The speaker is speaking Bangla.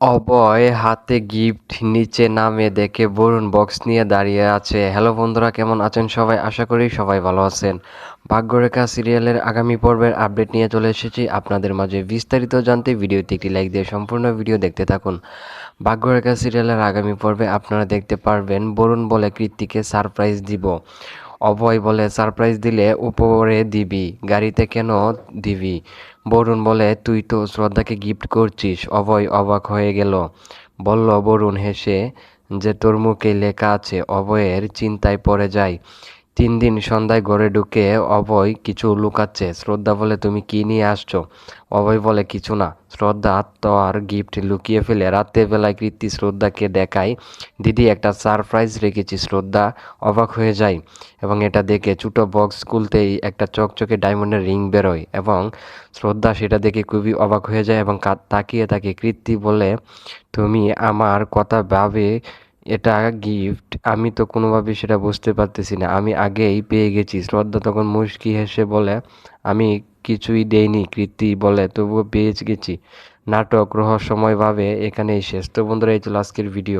অভয় হাতে গিফট নিচে নামে দেখে বরুণ বক্স নিয়ে দাঁড়িয়ে আছে। হ্যালো বন্ধুরা, কেমন আছেন সবাই? আশা করি সবাই ভালো আছেন। ভাগ্যরেখা সিরিয়ালের আগামী পর্বের আপডেট নিয়ে চলে এসেছি আপনাদের মাঝে। বিস্তারিত জানতে ভিডিওতে একটি লাইক দিয়ে সম্পূর্ণ ভিডিও দেখতে থাকুন। ভাগ্যরেখা সিরিয়ালের আগামী পর্বে আপনারা দেখতে পারবেন, বরুণ বলে কৃত্তিকে সারপ্রাইজ দিব। অভয় বলে, সারপ্রাইজ দিলে উপরে দিবি, গাড়িতে কেন দিবি? বরুণ বলে, তুই তো শ্রদ্ধাকে গিফট করছিস। অভয় অবাক হয়ে গেল। বলল, বরুণ হেসে যে তোর মুখে লেখা আছে, অভয়ের চিন্তায় পড়ে যায় তিন দিন সন্ধ্যায় ঘরে ঢুকে অভয় কিছু লুকাচ্ছে। শ্রদ্ধা বলে, তুমি কি নিয়ে আসছো? অভয় বলে, কিছু না। শ্রদ্ধা আর গিফট লুকিয়ে ফেলে রাতের বেলায় কৃত্তি শ্রদ্ধাকে দেখায়, দিদি, একটা সারপ্রাইজ রেখেছি, শ্রদ্ধা। অবাক হয়ে যায় এবং এটা দেখে ছোটো বক্স খুলতেই একটা চকচকে ডায়মন্ডের রিং বেরোয় এবং শ্রদ্ধা সেটা দেখে খুবই অবাক হয়ে যায় এবং তাকিয়ে তাকে কৃত্তি বলে, তুমি আমার কথা ভাবে এটা গিফট আমি তো কোনোভাবে সেটা বুঝতে পারতেছি না। আমি আগেই পেয়ে গেছি। শ্রদ্ধা তখন মুশকি হেসে বলে, আমি কিছুই দেইনি কৃতি বলে, তবুও পেয়ে গেছি। নাটক রহস্যময়ভাবে এখানেই শেষ। তো বন্ধুরা, এই ছিল আজকের ভিডিও